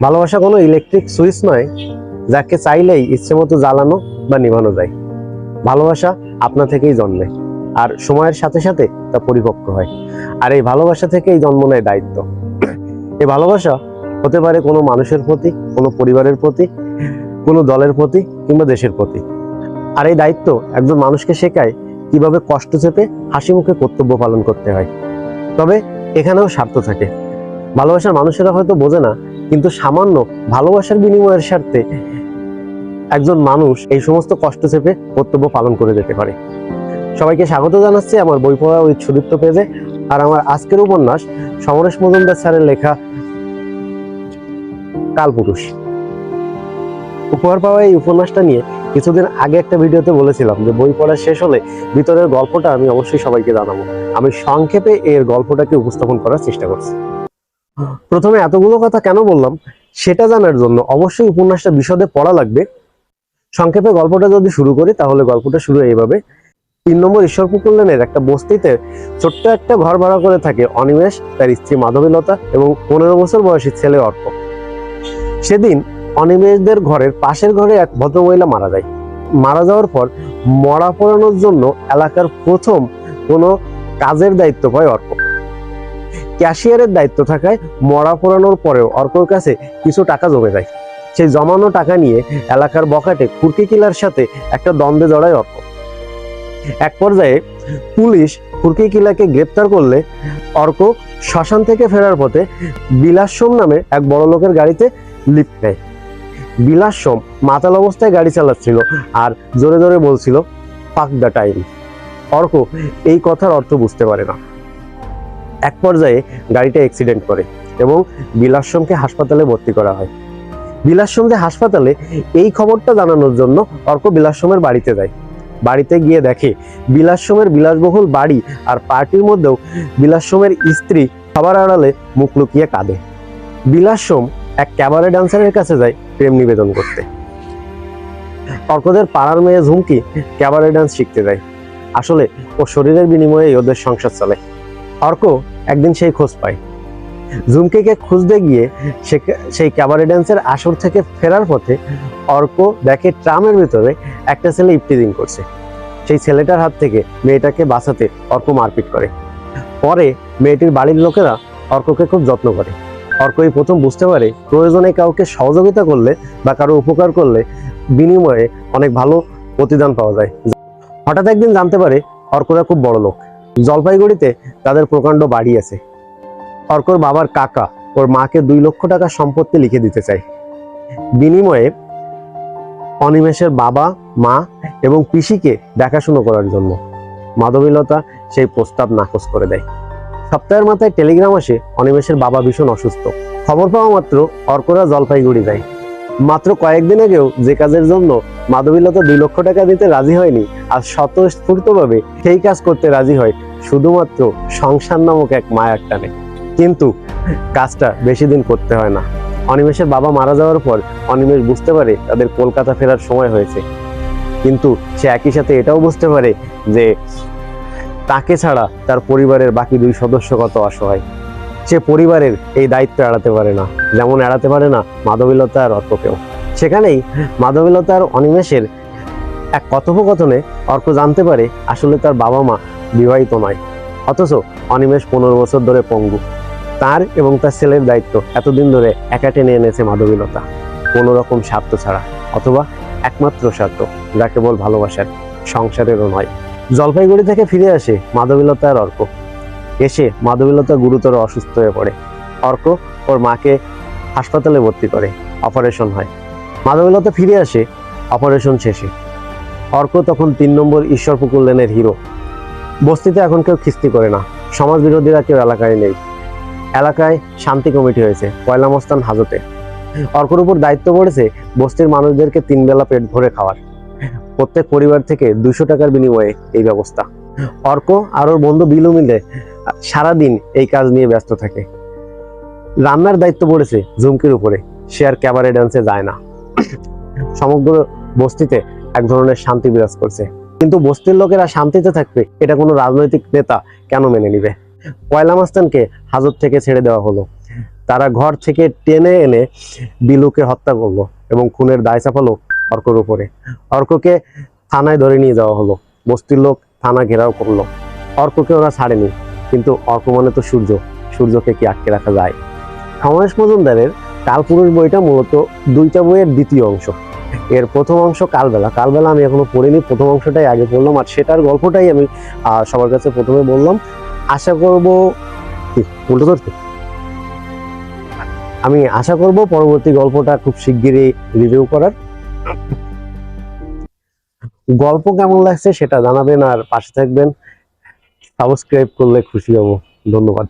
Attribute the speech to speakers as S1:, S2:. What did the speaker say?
S1: ভালোবাসা কোনো electric switch নয়, যাকে চাইলেই ইচ্ছে মতো জ্বালানো বা নিভানো যায়। ভালোবাসা আপনা থেকেই জন্মে, আর সময়ের সাথে সাথে তা পরিপক্ক হয়। আর এই ভালোবাসা থেকেই জন্ম নেয় দায়িত্ব। এই ভালোবাসা হতে পারে কোনো মানুষের প্রতি, কোনো পরিবারের প্রতি, কোনো দলের প্রতি কিংবা দেশের প্রতি। আর এই দায়িত্ব একজন মানুষকে শেখায় কীভাবে কষ্ট চেপে হাসি মুখে কর্তব্য পালন করতে হয়। তবে এখানেও স্বার্থ থাকে। ভালোবাসার মানুষেরা হয়তো বোঝে না কিন্তু সামান্য ভালোবাসার বিনিময়ের স্বার্থে একজন মানুষ এই সমস্ত কষ্ট চেপে কর্তব্য পালন করে যেতে পারে। সবাইকে স্বাগত জানাচ্ছি আমার বই পড়া ওই সুদীপ্ত পেজে। আর আমার আজকের উপন্যাস সমরেশ মজুমদার স্যারের লেখা কালপুরুষ। উপহার পাওয়া এই উপন্যাসটা নিয়ে কিছুদিন আগে একটা ভিডিওতে বলেছিলাম যে বই পড়া শেষ হলে ভিতরের গল্পটা আমি অবশ্যই সবাইকে জানাব। আমি সংক্ষেপে এর গল্পটাকে উপস্থাপন করার চেষ্টা করছি। প্রথমে এতগুলো কথা কেন বললাম? সেটা জানার জন্য অবশ্যই উপন্যাসটা বিশদে পড়া লাগবে। সংক্ষেপে গল্পটা যদি শুরু করি, তাহলে গল্পটা শুরু এইভাবে। তিন নম্বর ঈশ্বরপুর কল্যাণের একটা বস্তিতে ছোট্ট একটা ঘর ভাড়া করে থাকে অনিমেষ, তার স্ত্রী মাধবীলতা এবং পনেরো বছর বয়সী ছেলে অর্ক। সেদিন অনিমেষদের ঘরের পাশের ঘরে এক ভদ্রমহিলা মারা যায়। মারা যাওয়ার পর মরা পড়ানোর জন্য এলাকার প্রথম কোনো কাজের দায়িত্ব পায় অর্ক। ক্যাশিয়ারের দায়িত্ব থাকায় মরা পড়ানোর পরেও অর্কর কাছে কিছু টাকা জমে যায়। সেই জমানো টাকা নিয়ে এলাকার বকাটে কুর্কি কিলার সাথে একটা দ্বন্দ্বে জড়ায় অর্ক। এক পর্যায়ে পুলিশ কুর্কি কিলাকে গ্রেপ্তার করলে অর্ক শ্মশান থেকে ফেরার পথে বিলাসম নামে এক বড় লোকের গাড়িতে লিফট নেয়। বিলাসম মাতাল অবস্থায় গাড়ি চালাচ্ছিল আর জোরে জোরে বলছিল, পাক দ্য টাইম। অর্ক এই কথার অর্থ বুঝতে পারে না। এক পর্যায়ে গাড়িটা অ্যাক্সিডেন্ট করে এবং বিলাসমকে হাসপাতালে ভর্তি করা হয়। বিলাসম যে হাসপাতালে এই খবরটা জানানোর জন্য অর্ক বিলাসমের বাড়িতে যায়। বাড়িতে গিয়ে দেখে বিলাসমের বিলাসবহুল বাড়ি আর পার্টির মধ্যেও বিলাসমের স্ত্রী খাবার আড়ালে মুখ লুকিয়ে কাঁদে। বিলাসম এক ক্যাবারে ডান্সারের কাছে যায় প্রেম নিবেদন করতে। অর্কদের পাড়ার মেয়ে ঝুমকি ক্যাবারে ডান্স শিখতে যায়। আসলে ও শরীরের বিনিময়ে ওদের সংসার চলে। অর্ক একদিন সেই খোঁজ পায়। ঝুমকিকে খুঁজতে গিয়ে সেই ক্যাবারে ডান্সের আসর থেকে ফেরার পথে অর্ক দেখে ট্রামের ভিতরে একটা ছেলে ইফটিজিং করছে। সেই ছেলেটার হাত থেকে মেয়েটাকে বাঁচাতে অর্ক মারপিট করে। পরে মেয়েটির বাড়ির লোকেরা অর্ককে খুব যত্ন করে। অর্ক এই প্রথম বুঝতে পারে প্রয়োজনে কাউকে সহযোগিতা করলে বা কারও উপকার করলে বিনিময়ে অনেক ভালো প্রতিদান পাওয়া যায়। হঠাৎ একদিন জানতে পারে অর্করা খুব বড় লোক জলপাইগুড়িতে তাদের প্রকাণ্ড বাড়ি আছে। অর্কর বাবার কাকা ওর মাকে দুই লক্ষ টাকা সম্পত্তি লিখে দিতে চায় বিনিময়ে অনিমেষের বাবা, মা এবং পিসিকে দেখাশুনো করার জন্য মাধবীলতা সেই প্রস্তাব নাকচ করে দেয়। সপ্তাহের মাথায় টেলিগ্রাম আসে অনিমেষের বাবা ভীষণ অসুস্থ। খবর পাওয়া মাত্র অর্করা জলপাইগুড়ি যায়। মাত্র কয়েকদিন আগেও যে কাজের জন্য মাধবীলতা দুই লক্ষ টাকা দিতে রাজি হয়নি, আর স্বতঃস্ফূর্তভাবে সেই কাজ করতে রাজি হয় শুধুমাত্র সংসার নামক এক মায়ার টানে। কিন্তু কাজটা বেশি দিন করতে হয় না। অনিমেষের বাবা মারা যাওয়ার পর অনিমেষ বুঝতে পারে তাদের কলকাতা ফেরার সময় হয়েছে। কিন্তু সে একই সাথে এটাও বুঝতে পারে যে তাকে ছাড়া তার পরিবারের বাকি দুই সদস্য কত অসহায়। সে পরিবারের এই দায়িত্ব এড়াতে পারে না, যেমন এড়াতে পারে না মাধবীলতা আর অর্ককেও। সেখানেই মাধবীলতা আর অনিমেষের এক কথোপকথনে অর্ক জানতে পারে আসলে তার বাবা মা বিবাহিত নয়। অথচ অনিমেষ পনেরো বছর ধরে পঙ্গু। তার এবং তার ছেলের দায়িত্ব এতদিন ধরে একা টেনে এনেছে মাধবীলতা। কোনো রকম স্বার্থ ছাড়া, অথবা একমাত্র স্বার্থ, যা কেবল ভালোবাসার, সংসারেরও নয়। জলপাইগুড়ি থেকে ফিরে আসে মাধবীলতা আর অর্ক। এসে মাধবীলতা গুরুতর অসুস্থ হয়ে পড়ে। অর্ক ওর মাকে হাসপাতালে ভর্তি করে, অপারেশন হয়। মাধবীলতা ফিরে আসে, অপারেশন শেষে। অর্ক তখন তিন নম্বর ঈশ্বরপুকুর লেনের হিরো। বস্তিতে এখন কেউ খিস্তি করে না। সমাজ বিরোধীরা কেউ এলাকায় নেই। এলাকায় শান্তি কমিটি হয়েছে, পয়লা মস্তান হাজতে। অর্কর উপর দায়িত্ব পড়েছে বস্তির মানুষদেরকে তিন বেলা পেট ভরে খাওয়ার। প্রত্যেক পরিবার থেকে দুশো টাকার বিনিময়ে এই ব্যবস্থা। অর্ক আর ওর বন্ধু বিলু মিলে সারাদিন এই কাজ নিয়ে ব্যস্ত থাকে। রান্নার দায়িত্ব পড়েছে ঝুমকির উপরে, সে আর ক্যাবারে ডান্সে যায় না। সমগ্র বস্তিতে এক ধরনের শান্তি বিরাজ করছে। কিন্তু বস্তির লোকেরা শান্তিতে থাকবে, এটা কোনো রাজনৈতিক নেতা কেন মেনে নিবে? পয়লা মাস্তানকে হাজত থেকে ছেড়ে দেওয়া হলো। তারা ঘর থেকে টেনে এনে বিলুকে হত্যা করল এবং খুনের দায় চাপালো অর্কর উপরে। অর্ককে থানায় ধরে নিয়ে যাওয়া হলো। বস্তির লোক থানা ঘেরাও করল। অর্ককে ওরা ছাড়েনি, কিন্তু অর্ক মানে তো সূর্য। সূর্যকে কি আটকে রাখা যায়? সমাবেশ মজুমদারের কালপুরুষ বইটা মূলত দুইটা বইয়ের দ্বিতীয় অংশ। এর প্রথম অংশ কালবেলা। কালবেলা আমি এখনও পড়িনি, প্রথম অংশটাই আগে পড়লাম, আর সেটার গল্পটাই আমি সবার কাছে প্রথমে বললাম। আশা করব উল্টো ধরতে? আমি আশা করব পরবর্তী গল্পটা খুব শিগগিরই রিভিউ করার। গল্প কেমন লাগছে সেটা জানাবেন আর পাশে থাকবেন। সাবস্ক্রাইব করলে খুশি হব। ধন্যবাদ।